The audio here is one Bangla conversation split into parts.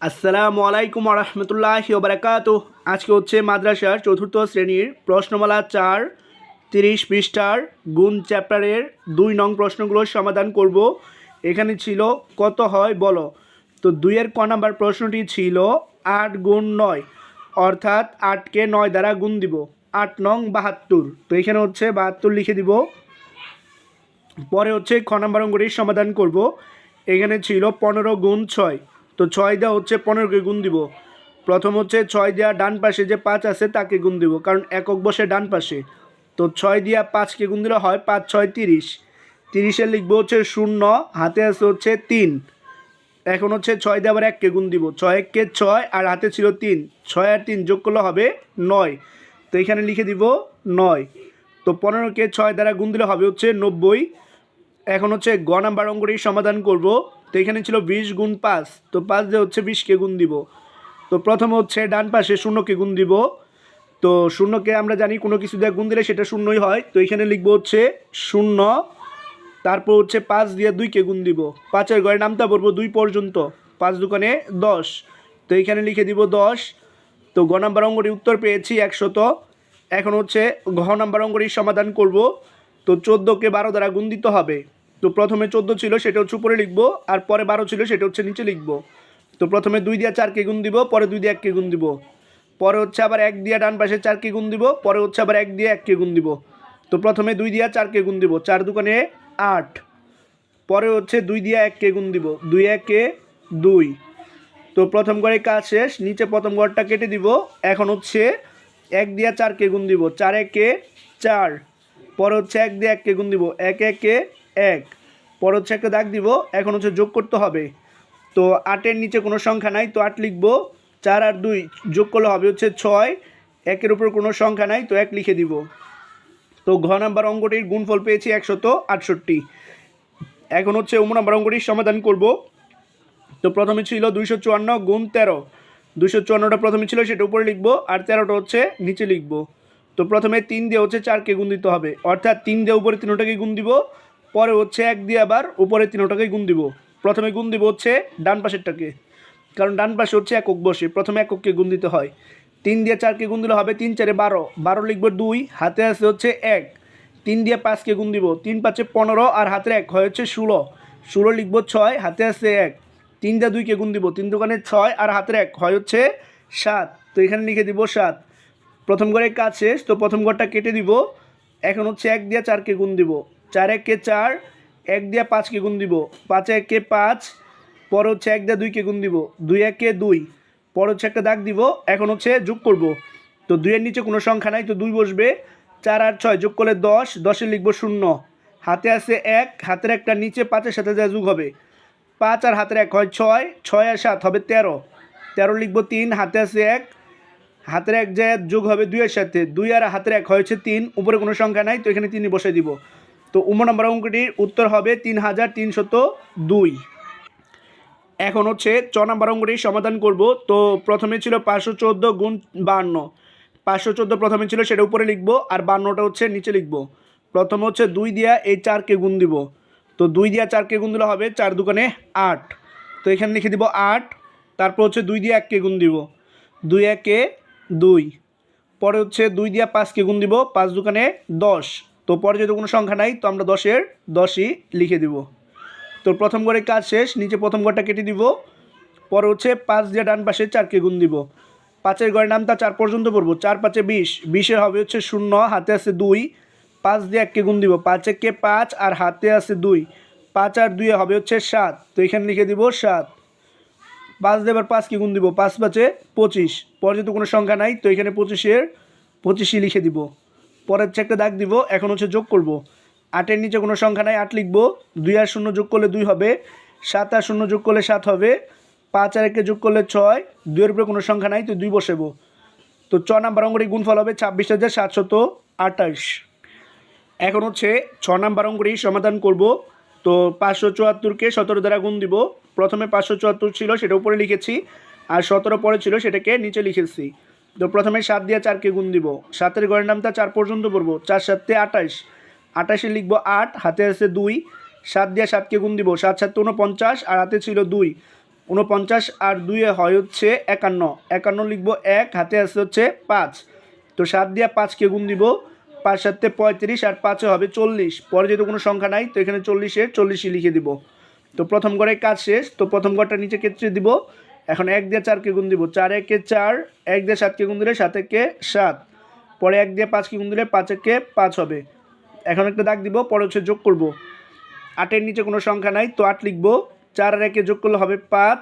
আসসালামু আলাইকুম রহমতুল্লাহ বারাকাত আজকে হচ্ছে মাদ্রাসার চতুর্থ শ্রেণির প্রশ্নমালা চার, তিরিশ পৃষ্ঠার গুণ চ্যাপ্টারের দুই নং প্রশ্নগুলোর সমাধান করব। এখানে ছিল কত হয় বলো? তো দুইয়ের ক নাম্বার প্রশ্নটি ছিল আট গুণ নয়, অর্থাৎ আটকে নয় দ্বারা গুণ দিব। আট নং বাহাত্তর। তো এখানে হচ্ছে বাহাত্তর লিখে দিব। পরে হচ্ছে খ নম্বর অঙ্কটির সমাধান করব। এখানে ছিল পনেরো গুণ ছয় তো ছয় দেওয়া হচ্ছে পনেরোকে গুণ দিব। প্রথম হচ্ছে ছয় দেওয়া ডান পাশে যে পাঁচ আছে তাকে গুণ দিব, কারণ একক বসে ডান পাশে। তো ছয় দিয়া পাঁচকে গুণ দিলে হয় পাঁচ, ছয়, তিরিশ। তিরিশে লিখব হচ্ছে শূন্য, হাতে আছে হচ্ছে তিন। এখন হচ্ছে ছয় দিয়ে আবার এককে গুণ দিব, ছয় এককে ছয় আর হাতে ছিল তিন। ছয় আর তিন যোগ করলে হবে নয়। তো এখানে লিখে দিব নয়। তো পনেরোকে ছয় দ্বারা গুণ দিলে হবে হচ্ছে নব্বই। এখন হচ্ছে গ নাম্বার অঙ্কটির সমাধান করব। তো এখানে ছিল বিশ গুণ পাঁচ। তো পাঁচ দিয়ে হচ্ছে বিশকে গুণ দিব। তো প্রথম হচ্ছে ডান পাশে শূন্যকে গুণ দিব। তো শূন্যকে আমরা জানি কোনো কিছু দিয়ে গুণ দিলে সেটা শূন্যই হয়। তো এখানে লিখব হচ্ছে শূন্য। তারপর হচ্ছে পাঁচ দিয়ে দুইকে গুণ দিব। পাঁচের ঘরে নামতা পড়ব দুই পর্যন্ত। পাঁচ দোকানে দশ। তো এখানে লিখে দিব দশ। তো গ নাম্বার অঙ্গটির উত্তর পেয়েছি একশত। এখন হচ্ছে ঘ নাম্বার অঙ্গটির সমাধান করব। তো চোদ্দোকে বারো দ্বারা গুণ দিতে হবে। তো প্রথমে চোদ্দ ছিল, সেটা হচ্ছে উপরে লিখব, আর পরে বারো ছিল, সেটা হচ্ছে নিচে লিখব। তো প্রথমে দুই দিয়ে চারকে গুণ দিব, পরে দুই দিয়ে এককে গুণ দিব। পরে হচ্ছে আবার এক দিয়ে ডান পাশে চারকে গুণ দিব, পরে হচ্ছে আবার এক দিয়ে এককে গুণ দিব। তো প্রথমে দুই দিয়া চারকে গুণ দিব, চার দোকানে আট। পরে হচ্ছে দুই দিয়া এককে গুণ দিব, দুই একে দুই। তো প্রথম ঘরে কাজ শেষ, নিচে প্রথম ঘরটা কেটে দিব। এখন হচ্ছে এক দিয়া চারকে গুণ দিব, চার একে চার। পরে হচ্ছে এক দিয়ে এককে গুণ দিব, এক একে এক। পরে হচ্ছে একটা দাগ দিব, এখন হচ্ছে যোগ করতে হবে। তো আটের নিচে কোনো সংখ্যা নাই, তো আট লিখব। চার আর দুই যোগ করলে হবে হচ্ছে ছয়। একের উপর কোনো সংখ্যা নাই, তো এক লিখে দিব। তো ঘ নাম্বার অঙ্কটির গুণফল পেয়েছি একশত আটষট্টি। এখন হচ্ছে উম নাম্বার অঙ্কটির সমাধান করব। তো প্রথমে ছিল দুইশো চুয়ান্ন গুণ তেরো। দুইশো চুয়ান্নটা প্রথমে ছিল, সেটা উপরে লিখব, আর তেরোটা হচ্ছে নিচে লিখব। তো প্রথমে তিন দিয়ে হচ্ছে চারকে গুণ দিতে হবে। অর্থাৎ তিন দিয়ে উপরে তিনোটাকে গুণ দিব পরে হচ্ছে এক দিয়ে আবার উপরে তিনোটাকে গুণ দিব। প্রথমে গুণ দিব হচ্ছে ডান পাশেরটাকে। কারণ ডান পাশে হচ্ছে একক বসে, প্রথমে একককে গুণ দিতে হয়। তিন দিয়ে চারকে গুণ দিলে হবে তিন চারে বারো। বারো লিখব দুই, হাতে আছে হচ্ছে এক। তিন দিয়ে পাঁচকে গুণ দিব, তিন পাঁচে পনেরো আর হাতের এক হয় হচ্ছে ষোলো। ষোলো লিখব ছয়, হাতে আছে এক। তিন দিয়ে দুইকে গুণ দিব, তিন দোকানে ছয় আর হাতের এক হয় হচ্ছে সাত। তো এখানে লিখে দিব সাত। প্রথম ঘরে কাজ শেষ, তো প্রথম ঘরটা কেটে দিব। এখন হচ্ছে এক দিয়ে চারকে গুণ দিব। চার একে চার, এক দিয়ে পাঁচকে গুণ দিব। পাঁচ একে পাঁচ, পর হচ্ছে এক দিয়ে দুইকে গুণ দিব। দুই একে দুই, পর হচ্ছে একটা দাগ দিব। এখন হচ্ছে যোগ করব। তো দুইয়ের নিচে কোনো সংখ্যা নাই, তো দুই বসবে। চার আর ছয় যোগ করলে দশ, দশে লিখব শূন্য। হাতে আছে এক, হাতের একটা নিচে পাঁচের সাথে যা যোগ হবে। পাঁচ আর হাতের এক হয় ছয় ছয় আর সাত হবে তেরো। তেরো লিখব তিন, হাতে আছে এক। হাতের এক জায়গায় যোগ হবে দুইয়ের সাথে। দুই আর হাতের এক হয়েছে তিন। উপরে কোনো সংখ্যা নাই, তো এখানে তিনই বসে দিব। তো উম নম্বর অঙ্কটির উত্তর হবে তিন হাজার তিনশত দুই। এখন হচ্ছে চ নম্বর অঙ্কটির সমাধান করব। তো প্রথমে ছিল পাঁচশো চোদ্দ গুণ বান্ন। পাঁচশো চোদ্দ প্রথমে ছিল সেটা উপরে লিখব আর বান্নটা হচ্ছে নিচে লিখব। প্রথমে হচ্ছে দুই দিয়া এই চারকে গুণ দিব। তো দুই দিয়া চারকে গুণ দিলে হবে চার দোকানে আট। তো এখানে লিখে দিব আট, তারপর হচ্ছে দুই দিয়ে এককে গুণ দিব। দুই একে দুই। পরে হচ্ছে দুই দিয়া পাঁচকে গুণ দিব, পাঁচ দোকানে দশ। তো পরে যদি কোনো সংখ্যা নাই, তো আমরা দশের দশই লিখে দিব। তো প্রথম ঘরে কাজ শেষ, নিচে প্রথম ঘরটা কেটে দিব। পরে হচ্ছে পাঁচ দিয়ে ডান পাশে চারকে গুণ দিব। পাঁচের ঘরের নামটা চার পর্যন্ত পড়ব, চার পাঁচে বিশ। বিশে হবে হচ্ছে শূন্য, হাতে আছে দুই। পাঁচ দিয়ে এককে গুণ দিব, পাঁচ একে পাঁচ আর হাতে আছে দুই। পাঁচ আর দুইয়ে হবে হচ্ছে সাত, তো এখানে লিখে দিব সাত। পাঁচ দিয়ে এবার পাঁচকে গুণ দিব, পাঁচ পাঁচে পঁচিশ। পরে যেহেতু কোনো সংখ্যা নাই, তো এখানে পঁচিশের, পঁচিশই লিখে দিব। পরের হচ্ছে একটা দাগ দিব, এখন হচ্ছে যোগ করব। আটের নিচে কোনো সংখ্যা নাই, আট লিখব। দুই আর শূন্য যোগ করলে দুই হবে, সাত আর শূন্য যোগ করলে সাত হবে, পাঁচ আর একে যোগ করলে ছয় দুইয়ের উপরে কোনো সংখ্যা নাই, তো দুই বসেবো। তো চ নাম্বার অঙ্গটি গুণফল হবে ছাব্বিশ হাজার সাতশত আঠাশ। এখন হচ্ছে ছ নাম্বার অঙ্কটি সমাধান করব। তো পাঁচশো চুয়াত্তরকে সতেরো দ্বারা গুণ দিব। প্রথমে পাঁচশো চুয়াত্তর ছিল, সেটা উপরে লিখেছি, আর সতেরো পরে ছিল, সেটাকে নিচে লিখেছি। তো প্রথমে সাত দিয়ে চারকে গুণ দিব। সাতের ঘরের নামটা চার পর্যন্ত পড়ব। চার সাতে আঠাশ। আঠাশে লিখব আট, হাতে আছে দুই। সাত দিয়ে সাতকে গুণ দিব। সাত সাত উনপঞ্চাশ, আর হাতে ছিল দুই। উনপঞ্চাশ আর দুইয়ে হয় হচ্ছে একান্ন। একান্ন লিখব এক, হাতে আছে হচ্ছে পাঁচ। তো সাত দিয়ে পাঁচকে গুণ দিব। পাঁচ সাতে পঁয়ত্রিশ, আর পাঁচে হবে চল্লিশ। পরে যেহেতু কোনো সংখ্যা নাই, তো এখানে চল্লিশে চল্লিশই লিখে দিব। তো প্রথম ঘরে কাজ শেষ। তো প্রথম ঘরটা নিচে কেটে দিব। এখন এক দিয়ে চারকে গুণ দিব? চার একে চার, এক দিয়ে সাতকে গুণ দিলে সাত একে সাত। পরে এক দিয়ে পাঁচকে গুণ দিলে পাঁচ একে পাঁচ হবে। এখন একটা দাগ দিব, পরে হচ্ছে যোগ করব। আটের নিচে কোনো সংখ্যা নাই, তো আট লিখব। চার আর একে যোগ করলে হবে পাঁচ,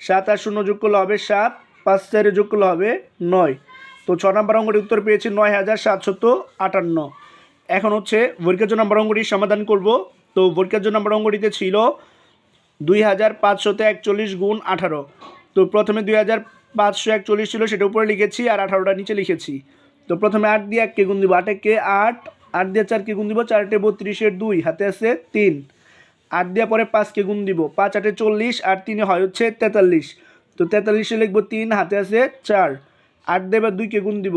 সাত আর শূন্য যোগ করলে হবে সাত, পাঁচ চারে যোগ করলে হবে নয়। তো ছ নম্বর অঙ্গটির উত্তর পেয়েছি, নয় হাজার সাতশত আটান্ন। এখন হচ্ছে বর্গের নম্বর অঙ্গটির সমাধান করব। তো বর্গের নম্বর অঙ্গটিতে ছিল দুই হাজার পাঁচশোতে একচল্লিশ গুণ আঠারো। তো প্রথমে দুই হাজার পাঁচশো একচল্লিশ ছিল, সেটা উপরে লিখেছি আর আঠারোটা নিচে লিখেছি। তো প্রথমে আট দিয়ে এককে গুণ দিব আটেকে আট আট দিয়ে চারকে গুণ দিব, চারটে বত্রিশের দুই, হাতে আছে তিন। আট দিয়ে পরে পাঁচকে গুণ দিব, পাঁচ আটে চল্লিশ আর তিনে হয় হচ্ছে তেতাল্লিশ। তো তেতাল্লিশে লিখব তিন, হাতে আছে চার। আট দিয়ে এবার দুইকে গুণ দিব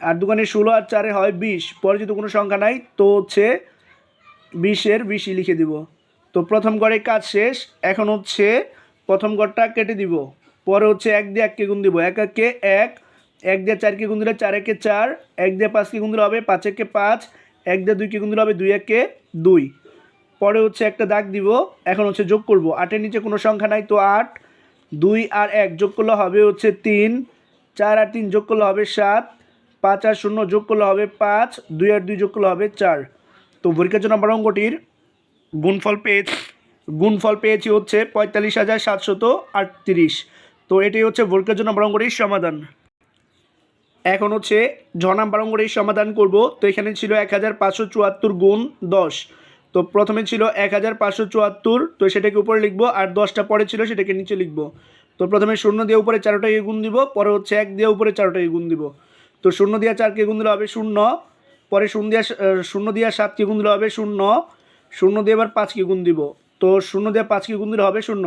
আর দোকানে ষোলো আর চারে হয় বিশ। পরে যদি কোনো সংখ্যা নাই, তো হচ্ছে বিশের বিশই লিখে দিব। তো প্রথম গড়ে কাজ শেষ, এখন হচ্ছে প্রথম গড়টা কেটে দিব। পরে হচ্ছে এক দিয়ে এককে গুণ দিব। এক একে এক এক দিয়ে চারকে গুণ দিলে চার একে চার, এক দিয়ে পাঁচকে গুণ দিলে হবে পাঁচ একে পাঁচ, এক দিয়ে দুইকে গুণ দিলে হবে দুই একে দুই। পরে হচ্ছে একটা দাগ দিব, এখন হচ্ছে যোগ করব। আটের নিচে কোনো সংখ্যা নাই তো আট, দুই আর এক যোগ করলে হবে হচ্ছে তিন, চার আর তিন যোগ করলে হবে সাত, পাঁচ আর শূন্য যোগ করলে হবে পাঁচ, দুই আর দুই যোগ করলে হবে চার। তো পরীক্ষার জন্য নম্বর অঙ্কটির গুণফল পেয়েছি গুণফল পেয়েছি হচ্ছে পঁয়তাল্লিশ হাজার সাতশত আটত্রিশ। তো এটাই হচ্ছে পরীক্ষার জন্য নম্বর সমাধান। এখন হচ্ছে ঝ নাম্বার সমাধান করব। তো এখানে ছিল এক হাজার পাঁচশো চুয়াত্তর গুণ দশ। তো প্রথমে ছিল এক হাজার পাঁচশো চুয়াত্তর, তো সেটাকে উপরে লিখব আর দশটা পরে ছিল সেটাকে নিচে লিখব। তো প্রথমে শূন্য দিয়ে উপরে চারোটাকে গুণ দিব, পরে হচ্ছে এক দিয়ে উপরে চারোটাকে গুণ দিব। তো শূন্য দিয়ে চারকে গুণ দিলে হবে শূন্য, পরে শূন্য দিয়ে শূন্য দিয়ে সাতকে গুণ দিলে হবে শূন্য শূন্য দিয়ে এবার পাঁচকে গুণ দিব। তো শূন্য দিয়ে পাঁচকে গুণ দিলে হবে শূন্য।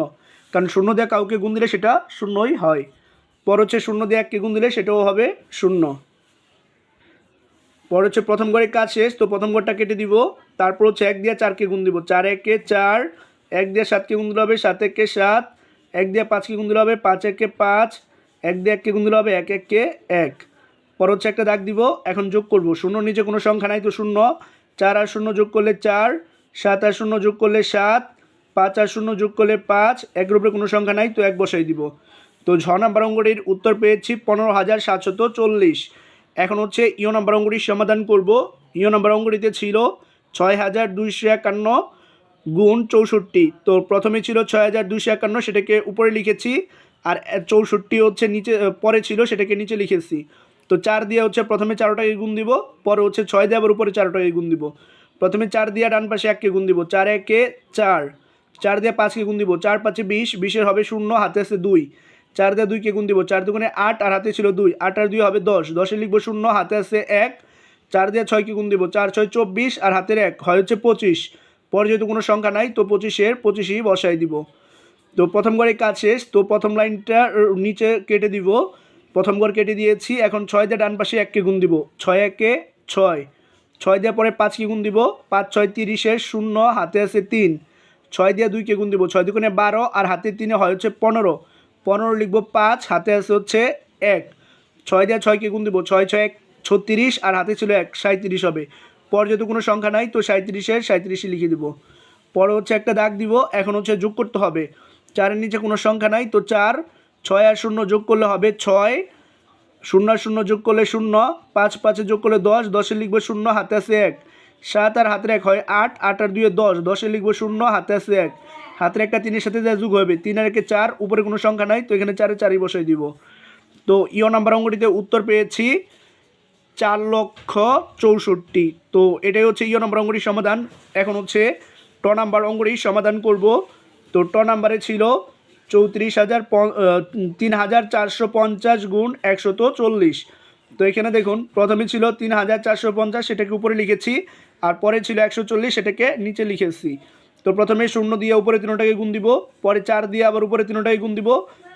কারণ শূন্য দিয়ে কাউকে গুণ দিলে সেটা শূন্যই হয়। পর হচ্ছে শূন্য দিয়ে এককে গুণ দিলে সেটাও হবে শূন্য। পর হচ্ছে প্রথম ঘরে কাজ শেষ, তো প্রথম ঘরটা কেটে দিব। তারপর হচ্ছে এক দিয়ে চারকে গুণ দিব। চার একে চার, এক দিয়ে সাতকে গুণ দিলে হবে সাত একে সাত, এক দিয়ে পাঁচকে গুণ দিলে হবে পাঁচ একে পাঁচ, এক দিয়ে এককে গুণ দিলে হবে এক একে এক। পর হচ্ছে একটা দাগ দিব, এখন যোগ করব। শূন্য নিচে কোনো সংখ্যা নাই তো শূন্য। চার আর শূন্য যোগ করলে চার, সাত আর শূন্য যোগ করলে সাত পাঁচ আর শূন্য যোগ করলে পাঁচ একের উপরে কোনো সংখ্যা নাই, তো এক বসাই দিব। তো ঝ নাম্বার অঙ্গটির উত্তর পেয়েছি পনেরো হাজার সাতশত চল্লিশ। এখন হচ্ছে ইও নাম্বার অঙ্গটির সমাধান করব। ইও নাম্বার অঙ্গটিতে ছিল ছয় হাজার দুইশো একান্ন গুণ চৌষট্টি। তো প্রথমে ছিল ছয় হাজার দুইশো একান্ন, সেটাকে উপরে লিখেছি, আর চৌষট্টি হচ্ছে নিচে পরে ছিল সেটাকে নিচে লিখেছি। তো চার দিয়ে হচ্ছে প্রথমে চারোটাকে গুণ দিব, পরে হচ্ছে ছয় দিয়ে আবার উপরে চারোটাকে গুণ দিব। প্রথমে চার দিয়ে ডান পাশে এককে গুণ দিব, চার একে চার। চার দিয়ে পাঁচকে গুণ দিব, চার পাঁচে বিশ, বিশের হবে শূন্য, হাতে আছে দুই। চার দিয়ে দুইকে গুণ দিব, চার দুগুণে আট, আর হাতে ছিল দুই। আট আর দুই হবে দশ, দশে লিখব শূন্য, হাতে আছে এক। চার দিয়ে ছয়কে গুণ দিব, চার, ছয়, চব্বিশ, আর হাতের এক, হয় হচ্ছে পঁচিশ। পরে যেহেতু কোনো সংখ্যা নাই, তো পঁচিশের, পঁচিশই বসাই দিব। তো প্রথম ঘরে কাজ শেষ, তো প্রথম লাইনটা নিচে কেটে দিব। প্রথম ঘর কেটে দিয়েছি, এখন ছয় দিয়ে ডান পাশে এককে গুণ দিব। ছয় একে ছয়। ছয় দিয়ে পরে পাঁচকে গুণ দিব, পাঁচ, ছয়, তিরিশের শূন্য, হাতে আছে তিন। ছয় দিয়ে দুইকে গুণ দিব। ছয় দুগুণে বারো, আর হাতে তিনে হয় হচ্ছে পনেরো। পনেরো লিখব পাঁচ, হাতে আছে হচ্ছে এক। ছয় দিয়ে ছয়কে গুণ দিব, ছয় ছয়, এক, ছত্রিশ, আর হাতে ছিল এক সাঁত্রিশ হবে। পর যেহেতু কোনো সংখ্যা নাই, তো সাঁত্রিশের সাঁত্রিশে লিখে দিব। পরে হচ্ছে একটা দাগ দিব, এখন হচ্ছে যোগ করতে হবে। চারের নিচে কোনো সংখ্যা নাই, তো চার, ছয় আর শূন্য যোগ করলে হবে ছয়। শূন্য শূন্য যোগ করলে শূন্য, পাঁচ, পাঁচে যোগ করলে দশ, দশে লিখব শূন্য, হাতে আছে এক। সাত আর হাতের এক হয়, আট আট আর দুয়ে দশ। দশে লিখব শূন্য, হাতে আছে এক। হাতের একটা তিনের সাথে যা যোগ হবে, তিন আর একে চার, উপরে কোনো সংখ্যা নাই, তো এখানে চারে চারই বসাই দিব। তো ইও নাম্বার অঙ্গটিতে উত্তর পেয়েছি, চার লক্ষ চৌষট্টি। তো এটাই হচ্ছে ইও নাম্বার অঙ্কটির সমাধান। এখন হচ্ছে ট নাম্বার অঙ্কটির সমাধান করব। তো ট নাম্বারে ছিল চৌত্রিশ হাজার তিন হাজার চারশো পঞ্চাশ গুণ একশত চল্লিশ। তো এখানে দেখুন, প্রথমে ছিল তিন হাজার চারশো পঞ্চাশ সেটাকে উপরে লিখেছি। আর পরে ছিল একশো চল্লিশ, সেটাকে নিচে লিখেছি। তো প্রথমে শূন্য দিয়ে উপরে তিনোটাকে গুণ দিব, পরে চার দিয়ে আবার উপরে তিনোটাকে গুণ দিব,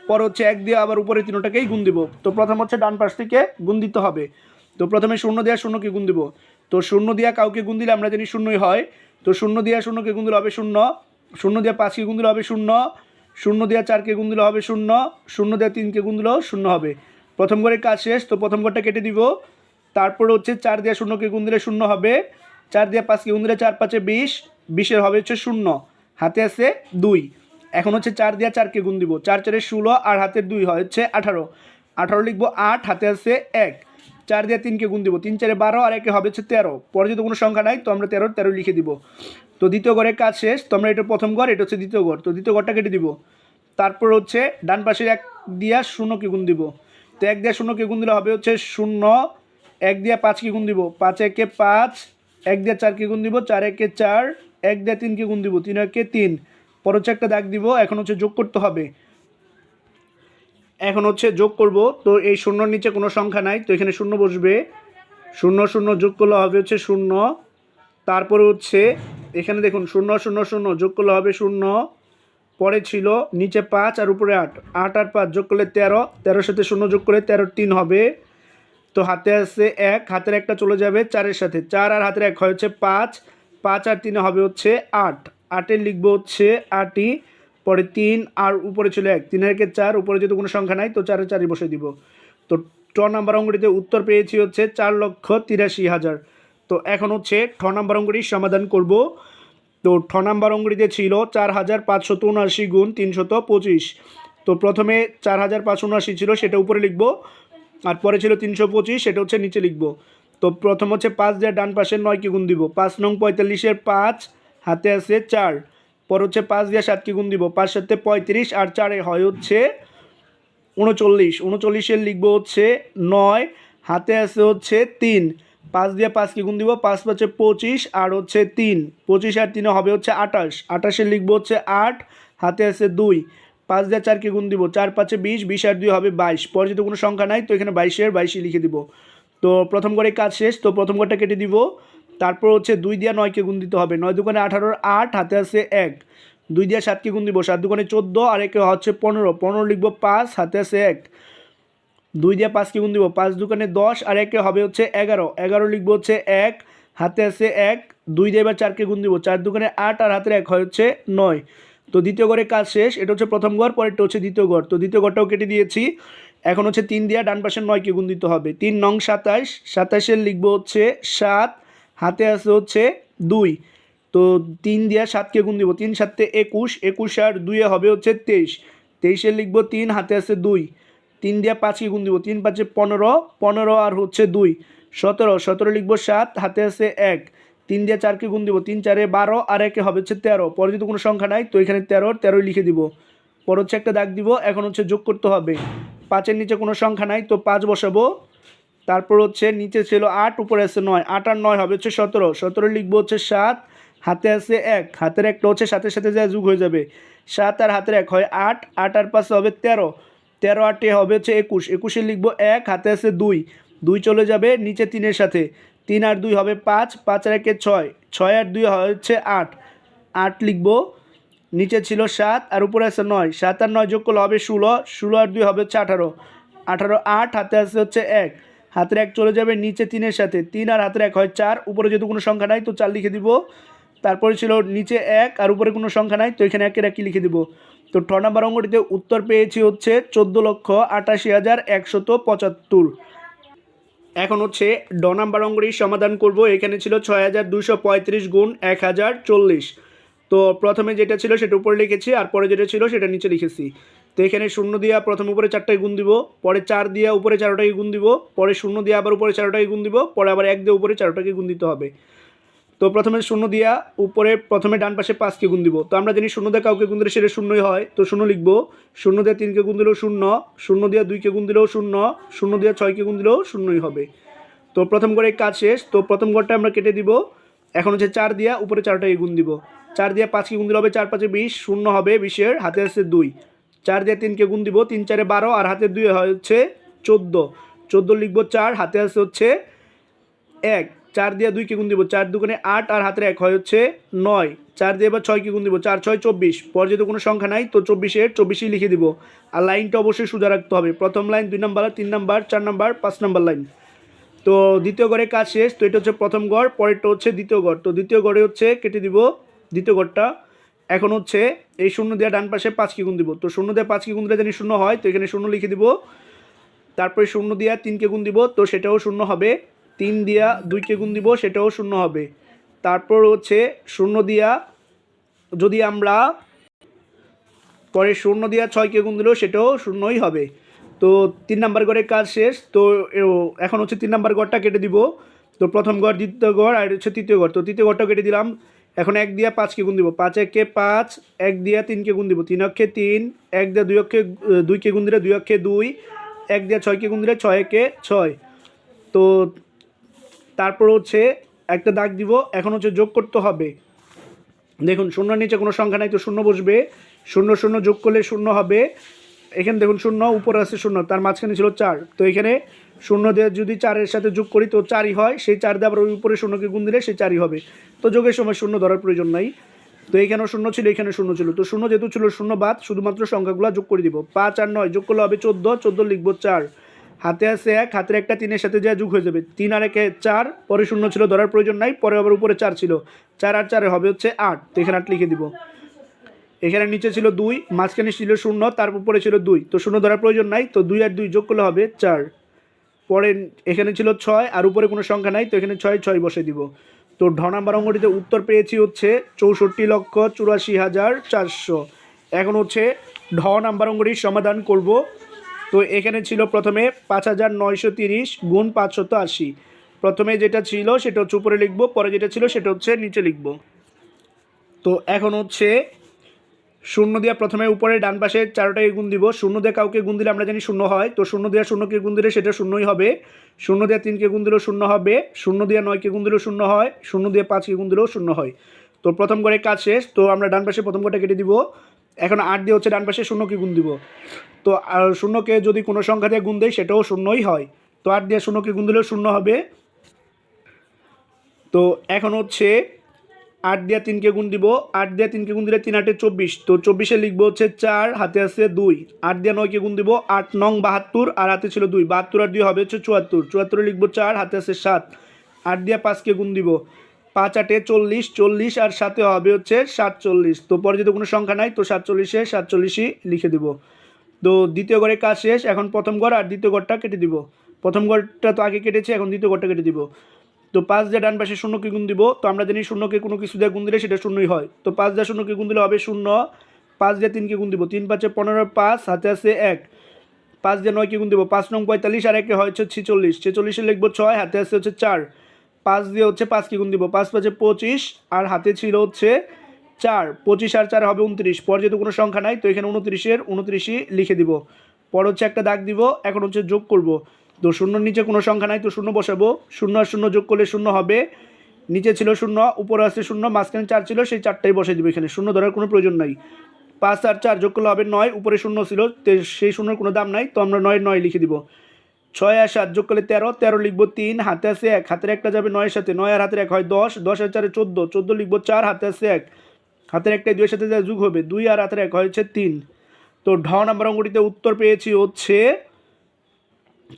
পরে হচ্ছে এক দিয়ে আবার উপরে তিনোটাকেই গুণ দিব। তো প্রথম হচ্ছে ডান পাশ থেকে গুণ দিতে হবে। তো প্রথমে শূন্য দেওয়া শূন্যকে গুণ দিব। তো শূন্য দিয়া কাউকে গুণ দিলে আমরা জানি শূন্যই হয়। তো শূন্য দিয়া শূন্যকে গুণ দিলে হবে শূন্য। শূন্য দিয়ে পাঁচকে গুণ দিলে হবে শূন্য। শূন্য দেওয়া চারকে গুণ দিলে হবে শূন্য। শূন্য দেওয়া তিনকে গুণ দিলেও শূন্য হবে। প্রথম ঘরের কাজ শেষ, তো প্রথম ঘরটা কেটে দিব। তারপর হচ্ছে চার দেওয়া শূন্যকে গুণ দিলে শূন্য হবে। চার দেওয়া পাঁচকে দিলে চার, পাঁচে বিশ, বিশের হবে হচ্ছে শূন্য। হাতে আছে দুই। এখন হচ্ছে চার দেওয়া চারকে গুণ দিব। চার চারে ষোলো আর হাতের দুই হয় হচ্ছে আঠারো। আঠারো লিখব আট, হাতে আছে এক। চার দিয়ে তিনকে গুণ দিব। তিন চারে বারো আর একে হবে হচ্ছে তেরো। পরে যদি কোনো সংখ্যা নাই, তো আমরা তেরো তেরো লিখে দিব। তো দ্বিতীয় ঘরের কাজ শেষ। তো আমরা এটা প্রথম ঘর এটা হচ্ছে দ্বিতীয় ঘর তো দ্বিতীয় ঘরটা কেটে দিব। তারপর হচ্ছে ডান পাশের এক দিয়া শূন্যকে গুণ দিব। তো এক দিয়া শূন্যকে গুণ দিলে হবে হচ্ছে শূন্য। এক দিয়া পাঁচকে গুণ দিব। পাঁচ, একে পাঁচ এক দিয়া চারকে গুণ দিব, চার একে চার, এক দিয়া তিনকে গুণ দিব, তিন একে তিন। পর হচ্ছে একটা দাগ দিব, এখন হচ্ছে যোগ করতে হবে। এখন হচ্ছে যোগ করব, তো এই শূন্যর নিচে কোনো সংখ্যা নাই, তো এখানে শূন্য বসবে। শূন্য শূন্য যোগ করলে হবে হচ্ছে শূন্য। তারপরে হচ্ছে, এখানে দেখুন, শূন্য শূন্য শূন্য, যোগ করলে হবে শূন্য। পরে ছিল নিচে পাঁচ আর উপরে আট। আট আর পাঁচ যোগ করলে তেরো, তেরোর সাথে শূন্য যোগ করলে তেরো তিন হবে। তো হাতে আছে এক, হাতের একটা চলে যাবে চারের সাথে। চার আর হাতের এক হয় হচ্ছে পাঁচ। পাঁচ আর তিনে হবে হচ্ছে আট। আটের লিখব হচ্ছে আটই, পরে তিন আর উপরে ছিল এক। তিনের একে চার, উপরে যদি কোনো সংখ্যা নাই, তো চারে চারই বসে দিব। তো ট নাম্বার অঙ্গটিতে উত্তর পেয়েছি হচ্ছে চার লক্ষ তিরাশি হাজার। তো এখন হচ্ছে ঠ নাম্বার অঙ্গটির সমাধান করব। তো ঠ নাম্বার অঙ্গটিতে ছিল চার হাজার পাঁচশত উনআশি গুণ তিনশত পঁচিশ। তো প্রথমে চার হাজার পাঁচশো উনআশি ছিল, সেটা উপরে লিখব। আর পরে ছিল তিনশো পঁচিশ, সেটা হচ্ছে নিচে লিখব। তো প্রথম হচ্ছে পাঁচ দিয়ে ডান পাশের নয় কি গুণ দিব। পাঁচ নং পঁয়তাল্লিশের পাঁচ, হাতে আছে চার। পর হচ্ছে পাঁচ দিয়ে সাত কি গুণ দিব। পাঁচ সাথে পঁয়ত্রিশ আর চারে হয় হচ্ছে উনচল্লিশ। উনচল্লিশের লিখব হচ্ছে নয়, হাতে আছে হচ্ছে তিন। পাঁচ দিয়ে পাঁচ কি গুণ দিব, পাঁচ পাঁচে পঁচিশ আর হচ্ছে তিন। পঁচিশ আর তিনে হবে হচ্ছে আঠাশ। আঠাশের লিখব হচ্ছে আট, হাতে আছে দুই। পাঁচ দিয়ে চার কি গুণ দিব, চার পাঁচে বিশ বিশ আর দুই হবে বাইশ। পরে যদি কোনো সংখ্যা নাই, তো এখানে বাইশের, বাইশই লিখে দিব। তো প্রথম করে কাজ শেষ, তো প্রথম ঘরটা কেটে দিব। তারপর হচ্ছে দুই দিয়া নয়কে গুণ দিতে হবে। নয় দোকানে আঠারোর আট, হাতে আছে এক। দুই দিয়া সাতকে গুণ দিব, সাত দোকানে চোদ্দ, আর একে হচ্ছে পনেরো। পনেরো লিখব পাঁচ, হাতে আছে এক। দুই দিয়ে পাঁচকে গুণ দিব, পাঁচ দোকানে দশ, আর একে হবে হচ্ছে এগারো। এগারো লিখব হচ্ছে এক, হাতে আছে এক। দুই দিয়ে এবার চারকে গুণ দিব, চার দোকানে আট, আর হাতের এক হয় হচ্ছে নয়। তো দ্বিতীয় ঘরে কাজ শেষ, এটা হচ্ছে প্রথম ঘর পরেরটা হচ্ছে দ্বিতীয় ঘর তো দ্বিতীয় ঘরটাও কেটে দিয়েছি। এখন হচ্ছে তিন দিয়া ডান পাশের নয়কে গুণ দিতে হবে। তিন নং সাতাশ সাতাশের লিখব হচ্ছে সাত, হাতে আছে হচ্ছে দুই। তো তিন দিয়া সাতকে গুণ দিব, তিন সাতে একুশ একুশ আর দুইয়ে হবে হচ্ছে তেইশ। তেইশে লিখব তিন, হাতে আছে দুই। তিন দিয়া পাঁচকে গুণ দিব, তিন পাঁচে পনেরো পনেরো আর হচ্ছে দুই। সতেরো সতেরো লিখব সাত, হাতে আছে এক। তিন দিয়ে চারকে গুণ দিব, তিন, চারে বারো, আর একে হবে হচ্ছে তেরো। পরে যদি কোনো সংখ্যা নাই, তো এখানে তেরো, তেরোই লিখে দিব। পর হচ্ছে একটা দাগ দিব, এখন হচ্ছে যোগ করতে হবে। পাঁচের নিচে কোনো সংখ্যা নাই, তো পাঁচ বসাবো। তারপর হচ্ছে নিচে ছিল আট, উপরে আছে নয়। আট আর নয় হবে হচ্ছে সতেরো। সতেরো লিখব হচ্ছে সাত, হাতে আছে এক। হাতের একটা হচ্ছে সাথে সাথে যা যুগ হয়ে যাবে। সাত আর হাতের এক হয় আট আট আর পাঁচে হবে তেরো। তেরো আটে হবে হচ্ছে একুশ। একুশে লিখব এক, হাতে আছে দুই। দুই চলে যাবে নিচে তিনের সাথে। তিন আর দুই হবে পাঁচ পাঁচ আর একে ছয় ছয় আর দুই হচ্ছে আট। আট লিখব, নিচে ছিল সাত আর উপরে আছে নয়। সাত আর নয় যোগ করলে হবে ষোলো ষোলো আর দুই হবে হচ্ছে আঠারো। আঠারো আট, হাতে আছে হচ্ছে এক। হাতের এক চলে যাবে নিচে তিনের সাথে। তিন আর হাতের এক হয় চার, উপরে যেহেতু কোনো সংখ্যা নাই তো চার লিখে দিব। তারপরে ছিল নিচে এক আর উপরে কোনো সংখ্যা নাই তো এখানে একের একই লিখে দিব। তো ঠ নাম্বার অঙ্গটিতে উত্তর পেয়েছি হচ্ছে চোদ্দ লক্ষ আটাশি হাজার একশত পঁচাত্তর। এখন হচ্ছে ড নাম্বার অঙ্গটি সমাধান করব। এখানে ছিল ছয় হাজার দুশো পঁয়ত্রিশ গুণ এক হাজার চল্লিশ। তো প্রথমে যেটা ছিল সেটা উপরে লিখেছি, আর পরে যেটা ছিল সেটা নিচে লিখেছি। তো এখানে শূন্য দিয়া প্রথম উপরে চারটায় গুণ দিব, পরে চার দিয়া উপরে চারোটাকে গুণ দিব, পরে শূন্য দিয়ে আবার উপরে চারোটাকে গুণ দিব, পরে আবার এক দিয়ে উপরে চারোটাকে গুণ দিতে হবে। তো প্রথমে শূন্য দিয়া উপরে প্রথমে ডান পাশে পাঁচকে গুণ দিব। তো আমরা জানি শূন্য দিয়ে কাউকে গুণ দিলে সেটা শূন্যই হয়। তো শূন্য লিখব। শূন্য দিয়ে তিনকে গুণ দিলেও শূন্য শূন্য দিয়ে দুইকে গুণ দিলেও শূন্য শূন্য দিয়ে ছয়কে গুণ দিলেও শূন্যই হবে। তো প্রথম ঘরে কাজ শেষ। তো প্রথম ঘরটা আমরা কেটে দিব। এখন হচ্ছে চার দিয়া উপরে চারটাকে গুণ দিব। চার দিয়ে পাঁচকে গুণ দিলে হবে চার পাঁচে বিশ, শূন্য হবে বিশের, হাতে আছে দুই। চার দিয়ে তিনকে গুণ দিব, তিন চারে বারো, আর হাতে দুই হচ্ছে চোদ্দ। চোদ্দ লিখব চার, হাতে আছে হচ্ছে এক। চার দিয়ে দুইকে গুণ দিব, চার দুগুণে আট আর হাতের এক হয় হচ্ছে নয়। চার দিয়ে এবার ছয়কে গুণ দিব, চার, ছয়, চব্বিশ। পর যেহেতু কোনো সংখ্যা নাই, তো চব্বিশের চব্বিশই লিখে দিব। আর লাইনটা অবশ্যই সোজা রাখতে হবে। প্রথম লাইন দুই নাম্বার, তিন নাম্বার, চার নাম্বার, পাঁচ নাম্বার লাইন। তো দ্বিতীয় গড়ে কাজ শেষ, তো এটা হচ্ছে প্রথম গড়, পরেরটা হচ্ছে দ্বিতীয় গড়। তো দ্বিতীয় গড়ে হচ্ছে কেটে দিব দ্বিতীয় গড়টা। এখন হচ্ছে এই শূন্য দেওয়া ডান পাশে পাঁচকে গুণ দিব। তো শূন্য দেওয়া পাঁচ পাঁচকে গুণ দিলে জানি শূন্য হয়, তো এখানে শূন্য লিখে দিব। তারপরে শূন্য দিয়া তিনকে গুণ দিব, তো সেটাও শূন্য হবে। তিন দিয়া দুইকে গুণ দিব, সেটাও শূন্য হবে। তারপর হচ্ছে শূন্য দিয়া, যদি আমরা পরে শূন্য দিয়া ছয়কে গুণ দিলেও সেটাও শূন্যই হবে। তো তিন নাম্বার গড়ের কাজ শেষ। তো এখন হচ্ছে তিন নাম্বার গড়টা কেটে দিব। তো প্রথম গড়, দ্বিতীয় গড় আর হচ্ছে তৃতীয় গড়। তো তৃতীয় গড়টা কেটে দিলাম। এখন এক দিয়া পাঁচকে গুণ দিব। পাঁচ একে পাঁচ, এক দিয়া তিনকে গুণ দিব। তিন অক্ষে তিন, এক দিয়া দুই অক্ষে দুইকে গুণ দিলে দুই অক্ষে দুই, এক দিয়া ছয়কে গুণ দিলে ছয় একে ছয়। তো তারপর হচ্ছে একটা দাগ দিব, এখন হচ্ছে যোগ করতে হবে। দেখুন শূন্য নিচে কোনো সংখ্যা নাই তো শূন্য বসবে। শূন্য শূন্য যোগ করলে শূন্য হবে। এখানে দেখুন, শূন্য, উপরে আছে শূন্য, তার মাঝখানে ছিল চার। তো এখানে শূন্য দিয়ে যদি চারের সাথে যোগ করি তো চারই হয়, সেই চার দিয়ে আবার ওই উপরে শূন্যকে গুণ দিলে সেই চারই হবে। তো যোগের সময় শূন্য ধরার প্রয়োজন নাই। তো এখানেও শূন্য ছিল এখানে শূন্য ছিল। তো শূন্য যেহেতু ছিল শূন্য বাদ শুধুমাত্র সংখ্যাগুলো যোগ করে দিব। পাঁচ আর নয় যোগ করলে হবে চোদ্দ চোদ্দ লিখব চার। হাতে আছে এক, হাতের একটা তিনের সাথে যা যোগ হয়ে যাবে। তিন আর একে চার, পরে শূন্য ছিল, ধরার প্রয়োজন নাই, পরে আবার উপরে চার ছিল। চার আর চারে হবে হচ্ছে আট, তো এখানে আট লিখে দিব। এখানে নিচে ছিল দুই, মাঝখানে ছিল শূন্য, তার উপরে ছিল দুই। তো শূন্য ধরার প্রয়োজন নাই, তো দুই আর দুই যোগ করলে হবে চার। পরে এখানে ছিল ছয়, আর উপরে কোনো সংখ্যা নাই, তো এখানে ছয় ছয় বসে দিব। তো ঢ নাম্বার অঙ্গটিতে উত্তর পেয়েছি হচ্ছে চৌষট্টি লক্ষ চুরাশি হাজার চারশো। এখন হচ্ছে ঢ নাম্বার অঙ্গটির সমাধান করব। তো এখানে ছিল প্রথমে পাঁচ হাজার নয়শো তিরিশ গুণ পাঁচশত আশি। প্রথমে যেটা ছিল সেটা হচ্ছে উপরে লিখব, পরে যেটা ছিল সেটা হচ্ছে নিচে লিখব। তো এখন হচ্ছে শূন্য দিয়ে প্রথমে উপরে, ডান পাশে চারোটাকে গুণ দিব। শূন্য দিয়ে কাউকে গুণ দিলে আমরা জানি শূন্য হয়। তো শূন্য দেওয়া শূন্যকে গুণ দিলে সেটা শূন্যই হবে। শূন্য দিয়ে তিনকে গুণ দিলেও শূন্য হবে। শূন্য দিয়ে নয়কে গুণ দিলেও শূন্য হয়। শূন্য দিয়ে পাঁচকে গুণ দিলেও শূন্য হয়। তো প্রথম করে কাজ শেষ। তো আমরা ডান পাশে প্রথম কটা কেটে দিব। এখন আট দিয়ে হচ্ছে ডান পাশে শূন্যকে গুণ দিব। তো শূন্যকে যদি কোনো সংখ্যা দিয়ে গুণ দেয় সেটাও শূন্যই হয়। তো আট দিয়ে শূন্যকে গুণ দিলেও শূন্য হবে। তো, এখন হচ্ছে আট দিয়ে তিনকে গুণ দিব। আট দিয়ে তিনকে গুণ দিলে তিন আটে চব্বিশ। তো, চব্বিশে লিখব হচ্ছে চার, হাতে আছে দুই। আট দিয়ে নয়কে গুণ দিব, আট নং বাহাত্তর, আর হাতে ছিল দুই। বাহাত্তর আর দুই হবে হচ্ছে চুয়াত্তর। চুয়াত্তরে লিখব চার, হাতে আছে সাত। আট দিয়ে পাঁচকে গুণ দিব। পাঁচ আটে চল্লিশ চল্লিশ আর সাথে হবে হচ্ছে সাতচল্লিশ। তো পরে যদি কোনো সংখ্যা নাই, তো সাতচল্লিশে সাতচল্লিশই লিখে দিব। তো দ্বিতীয় ঘরের কাজ শেষ, এখন প্রথম ঘর আর দ্বিতীয় ঘরটা কেটে দিব। প্রথম ঘরটা তো আগে কেটেছে, এখন দ্বিতীয় ঘরটা কেটে দিব। তো পাঁচ দিয়ে ডান পাশে শূন্যকে গুণ দিব। তো আমরা জানি শূন্যকে কোনো কিছু দিয়ে গুণ দিলে সেটা শূন্যই হয়। তো পাঁচ দিয়ে শূন্যকে গুণ দিলে হবে শূন্য, পাঁচ দিয়ে তিনকে গুণ দিব। তিন পাঁচে পনেরো, পাঁচ হাতে আছে এক। পাঁচ দিয়ে নয়কে গুণ দিব। পাঁচ নং পঁয়তাল্লিশ আর একে হয় হচ্ছে ছেচল্লিশ। ছেচল্লিশে লিখব ছয়, হাতে আছে হচ্ছে চার। পাঁচ দিয়ে হচ্ছে পাঁচকে গুণ দিব? পাঁচ পাঁচে পঁচিশ, আর হাতে ছিল হচ্ছে চার। পঁচিশ আর চার হবে উনত্রিশ। পর যেহেতু কোনো সংখ্যা নাই, তো এখানে উনত্রিশের উনত্রিশই লিখে দিব। পর হচ্ছে একটা দাগ দিব, এখন হচ্ছে যোগ করব। তো শূন্যর নিচে কোনো সংখ্যা নাই, তো শূন্য বসাবো। শূন্য আর শূন্য যোগ করলে শূন্য হবে। নিচে ছিল শূন্য, উপরে আছে শূন্য, মাঝখানে চার ছিল, সেই চারটাই বসে দিবে এখানে। শূন্য ধরার কোনো প্রয়োজন নাই। পাঁচ আর চার যোগ করলে হবে নয়, উপরে শূন্য ছিল সেই শূন্যর কোনো দাম নাই, তো আমরা নয় নয় লিখে দিব। ছয় আর সাত যোগ করলে তেরো তেরো লিখব তিন, হাতে আছে এক, হাতের একটা যাবে নয়ের সাথে, নয় আর হাতের এক হয় দশ দশ আর চারে চোদ্দ চোদ্দ লিখব চার, হাতে আছে এক, হাতের একটা দুইয়ের সাথে যা যোগ হবে, দুই আর হাতের এক হচ্ছে তিন। তো ঢ নাম্বার অঙ্কটিতে উত্তর পেয়েছি হচ্ছে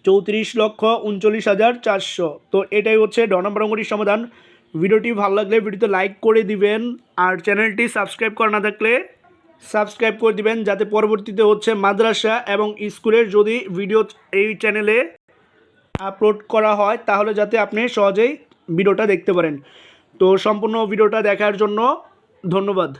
চৌত্রিশ লক্ষ উনচল্লিশ হাজার চারশো। তো এটাই হচ্ছে ঢ নাম্বার অঙ্কটির সমাধান। ভিডিওটি ভালো লাগলে ভিডিওতে লাইক করে দিবেন। আর চ্যানেলটি সাবস্ক্রাইব করা না থাকলে সাবস্ক্রাইব করে দিবেন যাতে পরবর্তীতে হচ্ছে মাদ্রাসা এবং স্কুলের যদি ভিডিও এই চ্যানেলে আপলোড করা হয়, তাহলে যাতে আপনি সহজেই ভিডিওটা দেখতে পারেন। তো সম্পূর্ণ ভিডিওটা দেখার জন্য ধন্যবাদ।